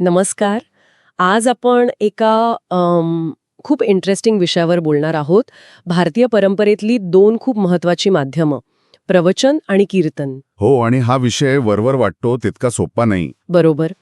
नमस्कार. आज आपण एका खूप इंटरेस्टिंग विषयावर बोलणार आहोत. भारतीय परंपरेतली दोन खूप महत्वाची माध्यमं प्रवचन आणि कीर्तन. हो आणि हा विषय वरवर वाटतो तितका सोपा नाही. बरोबर.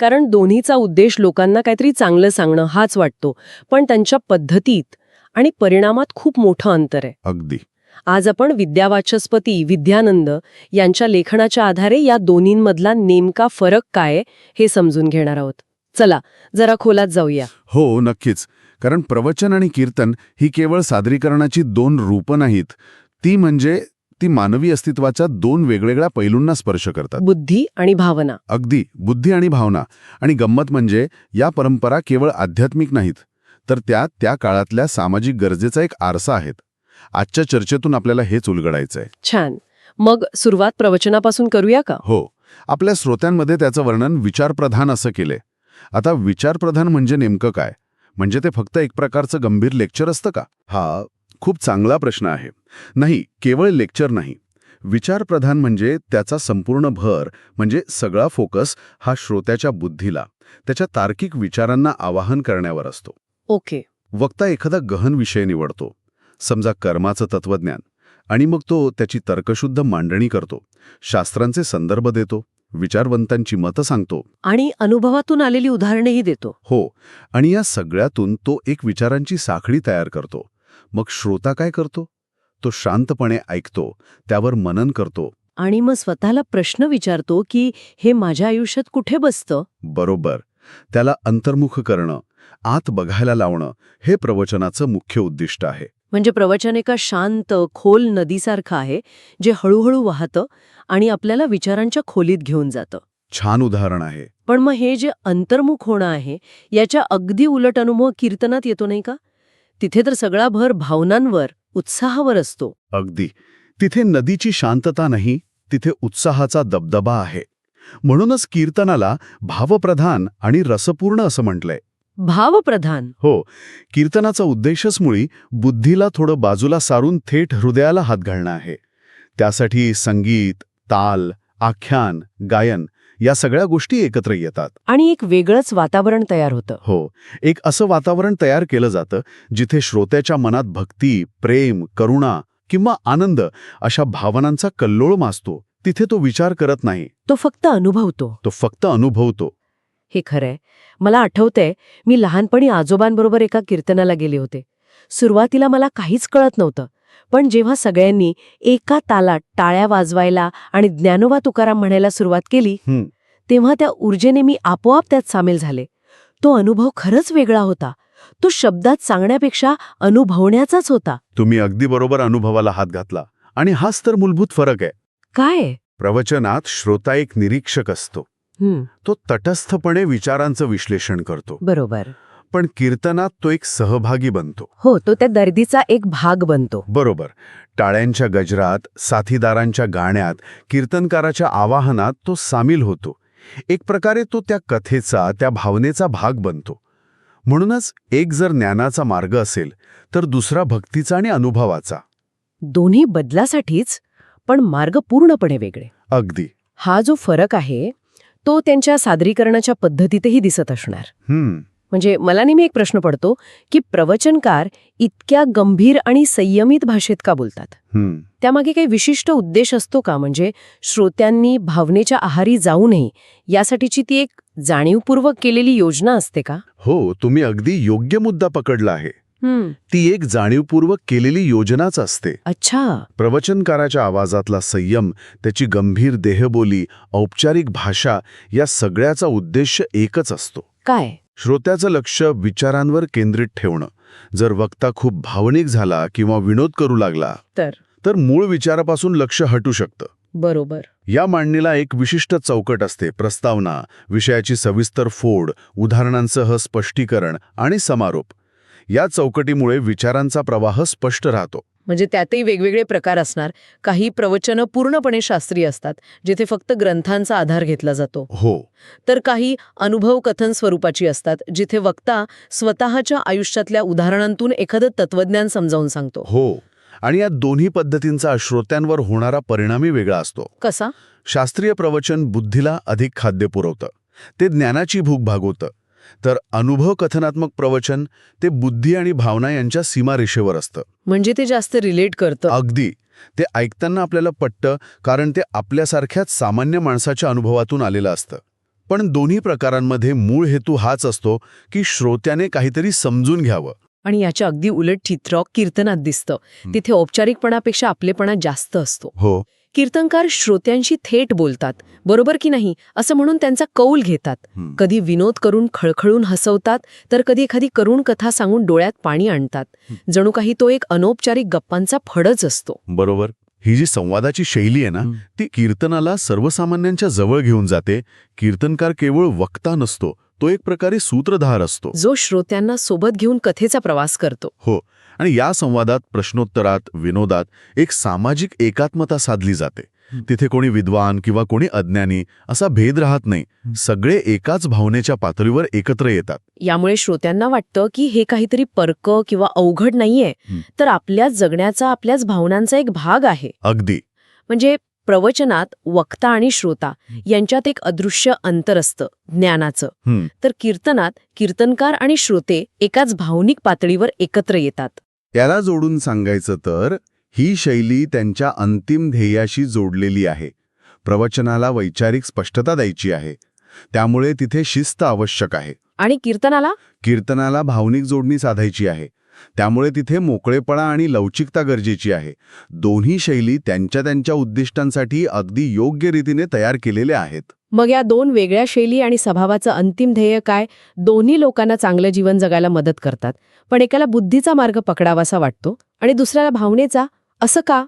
कारण दोन्हीचा उद्देश लोकांना काहीतरी चांगलं सांगणं हाच वाटतो. पण त्यांच्या पद्धतीत आणि परिणामात खूप मोठं अंतर आहे. अगदी. आज आपण विद्यावाचस्पती विद्यानंद यांच्या लेखनाच्या आधारे या दोन्हींमधला नेमका फरक काय हे समजून घेणार आहोत. चला जरा खोलात जाऊया. हो नक्कीच. कारण प्रवचन आणि कीर्तन ही केवळ सादरीकरणाची दोन रूपं नाहीत. ती म्हणजे ती मानवी अस्तित्वाच्या दोन वेगवेगळ्या पैलूंना स्पर्श करतात. बुद्धी आणि भावना. अगदी बुद्धी आणि भावना. आणि गंमत म्हणजे या परंपरा केवळ आध्यात्मिक नाहीत. तर त्या त्या काळातल्या सामाजिक गरजेचा एक आरसा आहेत. आजच्या चर्चेतून आपल्याला हेच उलगडायचंय. छान. मग सुरुवात प्रवचनापासून करूया का? हो. आपल्या श्रोत्यांमध्ये त्याचं वर्णन विचारप्रधान असं केलंय. आता विचारप्रधान म्हणजे नेमकं काय? म्हणजे ते फक्त एक प्रकारचं गंभीर लेक्चर असतं का? हा खूप चांगला प्रश्न आहे. नाही केवळ लेक्चर नाही. विचारप्रधान म्हणजे त्याचा संपूर्ण भर म्हणजे सगळा फोकस हा श्रोत्याच्या बुद्धीला त्याच्या तार्किक विचारांना आवाहन करण्यावर असतो. ओके. वक्ता एखादा गहन विषय निवडतो. समजा कर्माचं तत्वज्ञान. आणि मग तो त्याची तर्कशुद्ध मांडणी करतो. शास्त्रांचे संदर्भ देतो. विचारवंतांची मतं सांगतो. आणि अनुभवातून आलेली उदाहरणेही देतो. हो. आणि या सगळ्यातून तो एक विचारांची साखळी तयार करतो. मग श्रोता काय करतो? तो शांतपणे ऐकतो. त्यावर मनन करतो. आणि मग स्वतःला प्रश्न विचारतो की हे माझ्या आयुष्यात कुठे बसतं? बरोबर. त्याला अंतर्मुख करणं आत बघायला लावणं हे प्रवचनाचं मुख्य उद्दिष्ट आहे. म्हणजे प्रवचन एका शांत खोल नदीसारखं आहे जे हळूहळू वाहतं आणि आपल्याला विचारांच्या खोलीत घेऊन जातं. छान उदाहरण आहे. पण मग हे जे अंतर्मुख होणं आहे याच्या अगदी उलट अनुभव कीर्तनात येतो नाही का? तिथे तर सगळा भर भावनांवर उत्साहावर असतो. अगदी. तिथे नदीची शांतता नाही तिथे उत्साहाचा दबदबा आहे. म्हणूनच कीर्तनाला भावप्रधान आणि रसपूर्ण असं म्हटलंय. भावप्रधान. हो कीर्तनाचा उद्देशच मुळी बुद्धीला थोडं बाजूला सारून थेट हृदयाला हात घालणं आहे. त्यासाठी संगीत ताल आख्यान गायन या सगळ्या गोष्टी एकत्र येतात. आणि एक वेगळंच वातावरण तयार होतं. हो एक असं वातावरण तयार केलं जातं जिथे श्रोत्याच्या मनात भक्ती प्रेम करुणा किंवा आनंद अशा भावनांचा कल्लोळ माजतो. तिथे तो विचार करत नाही. तो फक्त अनुभवतो. तो फक्त अनुभवतो. हे खरंय. मला आठवतंय मी लहानपणी आजोबांबरोबर एका कीर्तनाला गेले होते. सुरुवातीला मला काहीच कळत नव्हतं पण जेव्हा सगळ्यांनी एका तालात टाळ्या वाजवायला आणि ज्ञानोबा तुकाराम म्हणायला सुरुवात केली. तेव्हा त्या ऊर्जेने मी आपोआप त्यात सामील झाले. तो अनुभव खरंच वेगळा होता. तो शब्दात सांगण्यापेक्षा अनुभवण्याचाच होता. तुम्ही अगदी बरोबर अनुभवाला हात घातला आणि हाच तर मूलभूत फरक आहे. काय? प्रवचनात श्रोता एक निरीक्षक असतो. तो तटस्थपणे विचारांचं विश्लेषण करतो. बरोबर. पण कीर्तनात तो एक सहभागी बनतो. हो तो त्या दर्दीचा एक भाग बनतो. बरोबर. टाळ्यांच्या गजरात साथीदारांच्या गाण्यात कीर्तनकाराच्या आवाहनात तो सामील होतो. एक प्रकारे तो त्या कथेचा त्या भावनेचा भाग बनतो. म्हणूनच एक जर ज्ञानाचा मार्ग असेल तर दुसरा भक्तीचा आणि अनुभवाचा. दोन्ही बदलासाठीच पण मार्ग पूर्णपणे वेगळे. अगदी. हा जो फरक आहे तो त्यांच्या सादरीकरणाच्या पद्धतीतही दिसत असणार. म्हणजे मला नेहमी एक प्रश्न पडतो की प्रवचनकार इतक्या गंभीर आणि संयमित भाषेत का बोलतात? त्यामागे काही विशिष्ट उद्देश असतो का? म्हणजे श्रोत्यांनी भावनेच्या आहारी जाऊ नये यासाठीची ती एक जाणीवपूर्वक केलेली योजना असते का? हो तुम्ही अगदी योग्य मुद्दा पकडला आहे. ती एक जाणीवपूर्वक केलेली योजनाच असते. अच्छा. प्रवचनकाराच्या आवाजातला संयम त्याची गंभीर देहबोली औपचारिक भाषा या सगळ्याचा उद्देश एकच असतो. काय? श्रोत्याचं लक्ष विचारांवर केंद्रित ठेवणं. जर वक्ता खूप भावनिक झाला किंवा विनोद करू लागला तर? तर मूळ विचारापासून लक्ष हटू शकतं. बरोबर. या मांडणीला एक विशिष्ट चौकट असते प्रस्तावना विषयाची सविस्तर फोड उदाहरणांसह स्पष्टीकरण आणि समारोप. या चौकटीमुळे विचारांचा प्रवाह स्पष्ट राहतो. म्हणजे त्यातही वेगवेगळे प्रकार असणार. काही प्रवचनं पूर्णपणे शास्त्रीय असतात जिथे फक्त ग्रंथांचा आधार घेतला जातो. हो. तर काही अनुभव कथन स्वरूपाची असतात जिथे वक्ता स्वतःच्या आयुष्यातल्या उदाहरणांतून एखादं तत्वज्ञान समजावून सांगतो. हो. आणि या दोन्ही पद्धतींचा श्रोत्यांवर होणारा परिणामही वेगळा असतो. कसा? शास्त्रीय प्रवचन बुद्धीला अधिक खाद्य पुरवतं. ते ज्ञानाची भूक भागवतं. तर अनुभव कथनात्मक प्रवचन ते बुद्धी आणि भावना यांच्या सीमारेषेवर असतं. म्हणजे ते जास्त रिलेट करतं. अगदी. ते ऐकताना आपल्याला पटतं कारण ते आपल्यासारख्याच सामान्य माणसाच्या अनुभवातून आलेलं असतं. पण दोन्ही प्रकारांमध्ये मूळ हेतू हाच असतो की श्रोत्याने काहीतरी समजून घ्यावं. आणि याच्या अगदी उलट चित्र कीर्तनात दिसतं. तिथे औपचारिकपणापेक्षा आपलेपणा जास्त असतो. हो. कीर्तनकार श्रोत्यांशी थेट बोलतात. बरोबर की नाही? असं म्हणून त्यांचा कौल घेतात. कधी विनोद करून खळखळून हसवतात तर कधी एखादी करुण कथा सांगून डोळ्यात पाणी आणतात. जणू काही तो एक अनौपचारिक गप्पांचा फडच असतो. बरोबर. ही जी संवादाची शैली आहे ना. ती कीर्तनाला सर्वसामान्यांच्या जवळ घेऊन जाते. कीर्तनकार केवळ वक्ता नसतो तो एक प्रकारे सूत्रधार असतो. जो श्रोत्यांना सोबत घेऊन कथेचा प्रवास करतो. हो. आणि या संवादात प्रश्नोत्तरात विनोदात एक सामाजिक एकात्मता साधली जाते. तिथे कोणी विद्वान किंवा कोणी अज्ञानी असा भेद राहत नाही. सगळे एकाच भावनेच्या पातळीवर एकत्र येतात. यामुळे श्रोत्यांना वाटतं की हे काहीतरी पर्क किंवा अवघड नाहीये. तर आपल्याच जगण्याचा आपल्याच भावनांचा एक भाग आहे. अगदी. म्हणजे प्रवचनात वक्ता आणि श्रोता यांच्यात एक अदृश्य अंतर असतं ज्ञानाचं. तर कीर्तनात कीर्तनकार आणि श्रोते एकाच भावनिक पातळीवर एकत्र येतात. त्याला जोडून सांगायचं तर ही शैली त्यांच्या अंतिम ध्येयाशी जोडलेली आहे. प्रवचनाला वैचारिक स्पष्टता द्यायची आहे. त्यामुळे तिथे शिस्त आवश्यक आहे. आणि कीर्तनाला? कीर्तनाला भावनिक जोडणी साधायची आहे. त्यामुळे तिथे मोकळेपणा आणि लवचिकता गरजेची आहे. दोन्ही शैली त्यांच्या त्यांच्या उद्दिष्टांसाठी अगदी योग्य रीतीने तयार केलेल्या आहेत. मग या दोन वेगळ्या शैली आणि स्वभावाचं अंतिम ध्येय काय? दोन्ही लोकांना चांगलं जीवन जगायला मदत करतात. पण एकाला बुद्धीचा मार्ग पकडावासा वाटतो आणि दुसऱ्याला भावनेचा? असं का?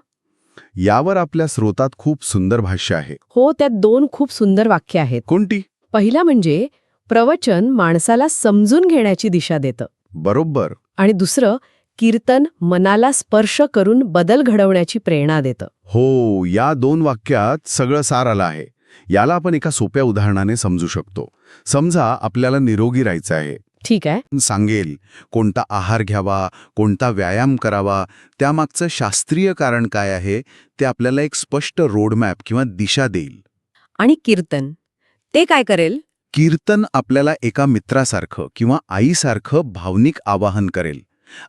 यावर आपल्या स्रोतात खूप सुंदर भाष्य आहे. हो त्यात दोन खूप सुंदर वाक्य आहेत. कोणती? पहिला म्हणजे प्रवचन माणसाला समजून घेण्याची दिशा देतं. बरोबर. आणि दुसरं कीर्तन मनाला स्पर्श करून बदल घडवण्याची प्रेरणा देतं. हो या दोन वाक्यात सगळं सार आलं आहे. याला आपण एका सोप्या उदाहरणाने समजू शकतो. समजा आपल्याला निरोगी राहायचं आहे. ठीक आहे. सांगेल कोणता आहार घ्यावा कोणता व्यायाम करावा त्यामागचं शास्त्रीय कारण काय आहे ते आपल्याला एक स्पष्ट रोडमॅप किंवा दिशा देईल. आणि कीर्तन ते काय करेल? कीर्तन आपल्याला एका मित्रासारखं किंवा आईसारखं भावनिक आवाहन करेल.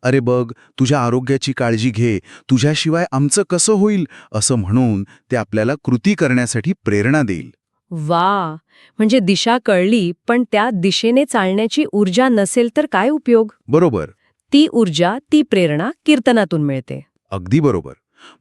अरे बघ तुझ्या आरोग्याची काळजी घे तुझ्याशिवाय आमचं कसं होईल असं म्हणून ते आपल्याला कृती करण्यासाठी प्रेरणा देईल. वा! म्हणजे दिशा कळली पण त्या दिशेने चालण्याची ऊर्जा नसेल तर काय उपयोग? बरोबर. ती ऊर्जा ती प्रेरणा कीर्तनातून मिळते. अगदी बरोबर.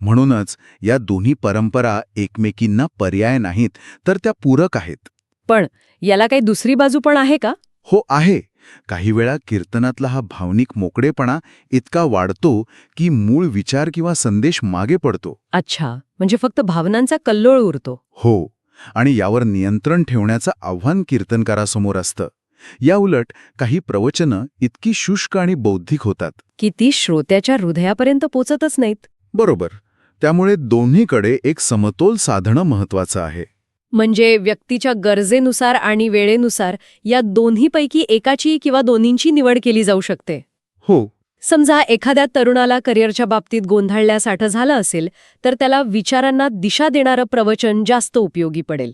म्हणूनच या दोन्ही परंपरा एकमेकींना पर्याय नाहीत तर त्या पूरक आहेत. पण याला काही दुसरी बाजू पण आहे का? हो आहे. काही वेळा कीर्तनातला हा भावनिक मोकळेपणा इतका वाढतो की मूळ विचार किंवा संदेश मागे पडतो. अच्छा म्हणजे फक्त भावनांचा कल्लोळ उरतो. हो आणि यावर नियंत्रण ठेवण्याचं आव्हान कीर्तनकारासमोर असतं. या उलट काही प्रवचनं इतकी शुष्क आणि बौद्धिक होतात. की ती श्रोत्याच्या हृदयापर्यंत पोचतच नाहीत. बरोबर. त्यामुळे दोन्हीकडे एक समतोल साधणं महत्वाचं आहे. म्हणजे व्यक्तीच्या गरजेनुसार आणि वेळेनुसार या दोन्हीपैकी एकाची किंवा दोन्हींची निवड केली जाऊ शकते. हो. समजा एखाद्या तरुणाला करिअरच्या बाबतीत गोंधळल्यासारखं झालं असेल तर त्याला विचारांना दिशा देणारं प्रवचन जास्त उपयोगी पडेल.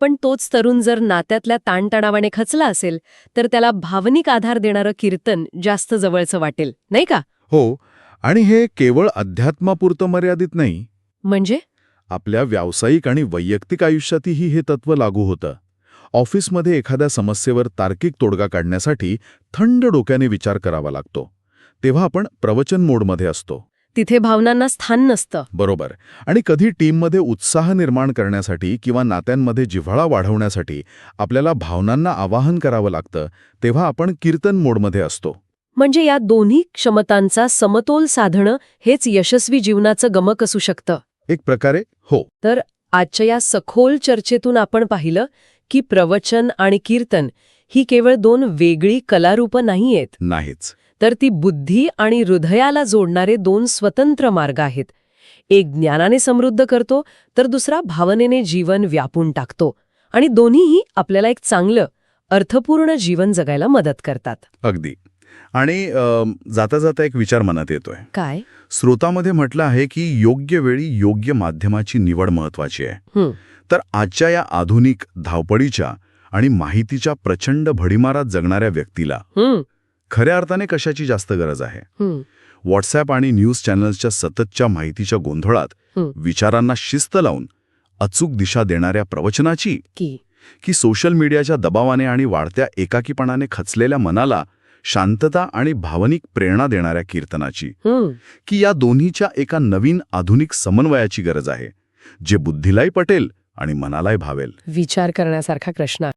पण तोच तरुण जर नात्यातल्या ताणतणावाने खचला असेल तर त्याला भावनिक आधार देणारं कीर्तन जास्त जवळचं वाटेल नाही का? हो. आणि हे केवळ अध्यात्मापुरतं मर्यादित नाही. म्हणजे? आपल्या व्यावसायिक आणि वैयक्तिक आयुष्यातही हे तत्व लागू होतं. ऑफिसमध्ये एखाद्या समस्येवर तार्किक तोडगा काढण्यासाठी थंड डोक्याने विचार करावा लागतो. तेव्हा आपण प्रवचन मोडमध्ये असतो. तिथे भावनांना स्थान नसतं. बरोबर. आणि कधी टीममध्ये उत्साह निर्माण करण्यासाठी किंवा नात्यांमध्ये जिव्हाळा वाढवण्यासाठी आपल्याला भावनांना आवाहन करावं लागतं तेव्हा आपण कीर्तन मोडमध्ये असतो. म्हणजे या दोन्ही क्षमतांचा समतोल साधणं हेच यशस्वी जीवनाचं गमक असू शकतं. एक प्रकारे हो. आजच्या या सखोल चर्चेतून आपण पाहिलं की प्रवचन आणि कीर्तन ही केवळ दोन वेगळी कलारूपं नाहीयेत. नाहीच. तर ती बुद्धी आणि हृदयाला जोडणारे दोन स्वतंत्र मार्ग आहेत. एक ज्ञानाने समृद्ध करतो तर दुसरा भावनेने जीवन व्यापून टाकतो. आणि दोन्हीही आपल्याला एक चांगलं अर्थपूर्ण जीवन जगायला मदत करतात. अगदी. आणि जाता जाता एक विचार मनात येतोय. काय? स्रोतामध्ये म्हटलं आहे की योग्य वेळी योग्य माध्यमाची निवड महत्वाची आहे. तर आजच्या या आधुनिक धावपळीच्या आणि माहितीच्या प्रचंड भडीमारात जगणाऱ्या व्यक्तीला खऱ्या अर्थाने कशाची जास्त गरज आहे? हम्म व्हॉट्सॲप आणि न्यूज चॅनल्सच्या सततच्या माहितीच्या गोंधळात. विचारांना शिस्त लावून अचूक दिशा देणाऱ्या प्रवचनाची की सोशल मीडियाच्या दबावाने आणि वाढत्या एकाकीपणाने खचलेल्या मनाला शांतता आणि भावनिक प्रेरणा देणाऱ्या कीर्तनाची. की या दोन्हीच्या एका नवीन आधुनिक समन्वयाची गरज आहे जे बुद्धीलाही पटेल आणि मनालाही भावेल. विचार करण्यासारखा प्रश्न